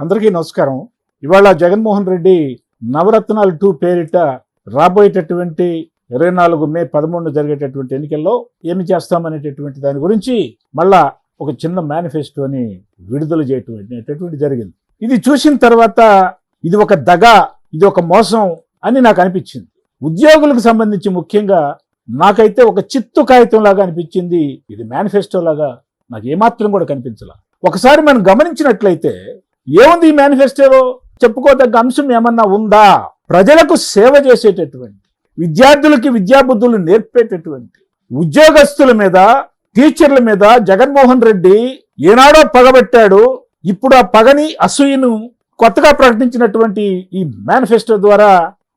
అందరికీ నమస్కారం. ఇవాళ జగన్మోహన్ రెడ్డి నవరత్నాలు టూ పేరిట రాబోయేటటువంటి ఇరవై నాలుగు మే పదమూడు జరిగేటటువంటి ఎన్నికల్లో ఏమి చేస్తామనేటటువంటి దాని గురించి మళ్ళా ఒక చిన్న మేనిఫెస్టోని విడుదల చేయటం అనేటటువంటి జరిగింది. ఇది చూసిన తర్వాత ఇది ఒక దగ ఇది ఒక మోసం అని నాకు అనిపించింది. ఉద్యోగులకు సంబంధించి ముఖ్యంగా నాకైతే ఒక చిత్తు కాగితం లాగా అనిపించింది. ఇది మేనిఫెస్టో లాగా నాకు ఏమాత్రం కూడా కనిపించలా. ఒకసారి మనం గమనించినట్లయితే ఏముంది ఈ మేనిఫెస్టోలో చెప్పుకోదగ్గ అంశం ఏమన్నా ఉందా? ప్రజలకు సేవ చేసేటటువంటి విద్యార్థులకి విద్యాబుద్ధులు నేర్పేటటువంటి ఉద్యోగస్తుల మీద టీచర్ల మీద జగన్మోహన్ రెడ్డి ఏనాడో పగబెట్టాడు ఇప్పుడు ఆ పగని అసూయను కొత్తగా ప్రకటించినటువంటి ఈ మేనిఫెస్టో ద్వారా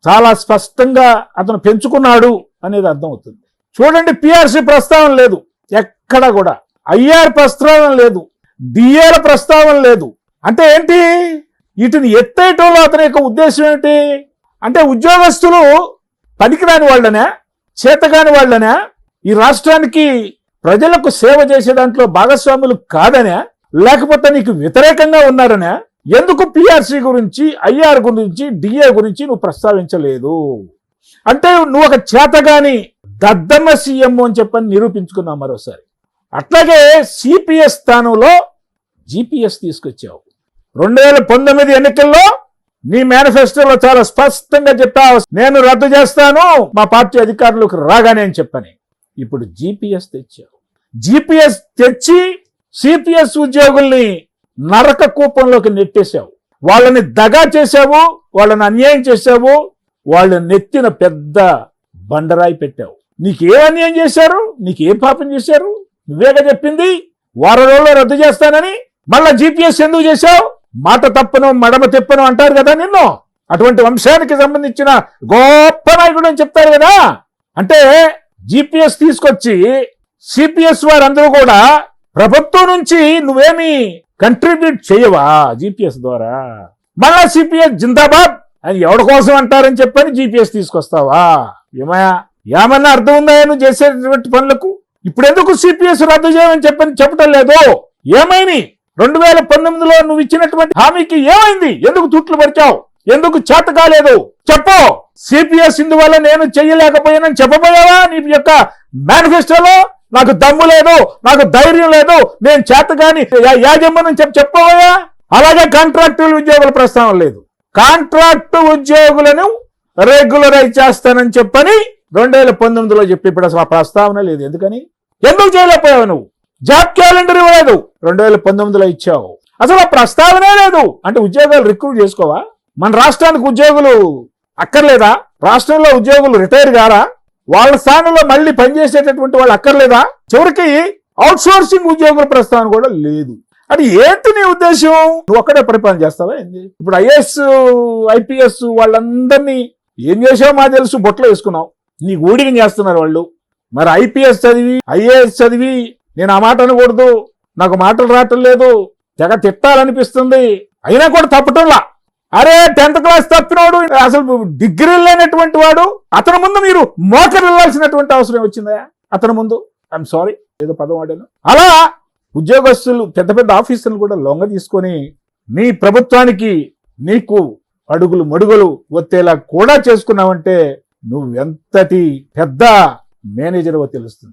చాలా స్పష్టంగా అతను పెంచుకున్నాడు అనేది అర్థమవుతుంది. చూడండి పిఆర్సీ ప్రస్తావన లేదు. ఎక్కడ కూడా. ఐఆర్ ప్రస్తావన లేదు. డిఏల ప్రస్తావన లేదు. అంటే ఏంటి? వీటిని ఎత్తేయటంలో అతని యొక్క ఉద్దేశం ఏంటి? అంటే ఉద్యోగస్తులు పనికిరాని వాళ్ళనే చేతగాని వాళ్ళనే ఈ రాష్ట్రానికి ప్రజలకు సేవ చేసే దాంట్లో భాగస్వాములు కాదనే లేకపోతే నీకు వ్యతిరేకంగా ఉన్నారనే ఎందుకు పిఆర్సీ గురించి ఐఆర్ గురించి డిఏ గురించి నువ్వు ప్రస్తావించలేదు? అంటే నువ్వు ఒక చేతగాని దద్దమ్మ సీఎం అని చెప్పని నిరూపించుకున్నావు మరోసారి. అట్లాగే సిపిఎస్ స్థానంలో జిపిఎస్ తీసుకొచ్చావు. రెండు వేల పంతొమ్మిది ఎన్నికల్లో నీ మేనిఫెస్టోలో చాలా స్పష్టంగా చెప్పావు. నేను రద్దు చేస్తాను. మా పార్టీ అధికారులకు రాగానే అని చెప్పని. ఇప్పుడు జిపిఎస్ తెచ్చావు. జిపిఎస్ తెచ్చి సిపిఎస్ ఉద్యోగుల్ని నరక కూపంలోకి నెట్టేశావు. వాళ్ళని దగా చేశావు. వాళ్ళని అన్యాయం చేశావు. వాళ్ళని నెత్తిన పెద్ద బండరాయి పెట్టావు. నీకేం అన్యాయం చేశారు? నీకేం పాపం చేశారు? నువ్వేగా చెప్పింది? వారం రోజుల్లో రద్దు చేస్తానని మళ్ళా జిపిఎస్ ఎందుకు చేశావు? మాట తప్పను మడమ తెప్పను అంటారు కదా నిన్ను. అటువంటి వంశానికి సంబంధించిన గొప్ప నాయకుడు అని చెప్తారు కదా. అంటే జీపీఎస్ తీసుకొచ్చి సిపిఎస్ వారందరూ కూడా ప్రభుత్వం నుంచి నువ్వేమి కంట్రిబ్యూట్ చేయవా జీపీఎస్ ద్వారా? మళ్ళా సిపిఎస్ జిందాబాద్ అని ఎవడి కోసం అంటారని చెప్పని జిపిఎస్ తీసుకొస్తావా? ఏమయా ఏమన్నా అర్థం ఉందా నువ్వు చేసేటువంటి పనులకు? ఇప్పుడెందుకు సిపిఎస్ రద్దు చేయమని చెప్పని చెప్పటం లేదు? ఏమైంది? రెండు వేల పంతొమ్మిదిలో నువ్వు ఇచ్చినటువంటి హామీకి ఏమైంది? ఎందుకు తుట్లు పరిచావు? ఎందుకు చేత కాలేదు? చెప్పు. సిపిఎస్ ఇందువల్ల నేను చెయ్యలేకపోయానని చెప్పబోయావా? నీ యొక్క మేనిఫెస్టోలో నాకు దమ్ము లేదు నాకు ధైర్యం లేదు నేను చేత కాని యాజమ్మని చెప్పి చెప్పబోయా? అలాగే కాంట్రాక్టుల ఉద్యోగుల ప్రస్తావన లేదు. కాంట్రాక్టు ఉద్యోగులను రెగ్యులరైజ్ చేస్తానని చెప్పని రెండు వేల పంతొమ్మిదిలో చెప్పి ఇప్పుడు అసలు ఆ ప్రస్తావన లేదు. ఎందుకని? ఎందుకు చేయలేకపోయావు నువ్వు? జాబ్ క్యాలెండర్ ఇవ్వలేదు. రెండు వేల పంతొమ్మిదిలో ఇచ్చావు. అసలు ఆ ప్రస్తావనే లేదు. అంటే ఉద్యోగాలు రిక్రూట్ చేసుకోవా? మన రాష్ట్రానికి ఉద్యోగులు అక్కర్లేదా? రాష్ట్రంలో ఉద్యోగులు రిటైర్ కారా? వాళ్ళ స్థానంలో మళ్ళీ పనిచేసేటటువంటి వాళ్ళు అక్కర్లేదా? చివరికి అవుట్ సోర్సింగ్ ఉద్యోగుల ప్రస్తావన కూడా లేదు. అది ఏంటి నీ ఉద్దేశం నువ్వు ఒక్కడే పరిపాలన చేస్తావా ఏంది? ఇప్పుడు ఐఏఎస్ ఐపీఎస్ వాళ్ళందరినీ ఏం చేసావో మా తెలుసు బొట్లో వేసుకున్నావు. నీకు ఊడిగం చేస్తున్నారు వాళ్ళు. మరి ఐపీఎస్ చదివి ఐఏఎస్ చదివి నేను ఆ మాట అనకూడదు. నాకు మాటలు రావటం లేదు. తెగ తిట్టాలనిపిస్తుంది. అయినా కూడా తప్పటంలా. అరే టెన్త్ క్లాస్ తప్పినోడు అసలు డిగ్రీ లేనటువంటి వాడు అతని ముందు మీరు మోకరిల్లాల్సినటువంటి వెళ్ళాల్సినటువంటి అవసరం వచ్చిందా? అతని ముందు. ఐఎమ్ సారీ ఏదో పదం వాడాను. అలా ఉద్యోగస్తులు పెద్ద పెద్ద ఆఫీసులు కూడా లొంగ తీసుకొని నీ ప్రభుత్వానికి నీకు అడుగులు మడుగులు ఒత్తేలా కూడా చేసుకున్నావంటే నువ్వెంతటి పెద్ద మేనేజర్ తెలుస్తుంది.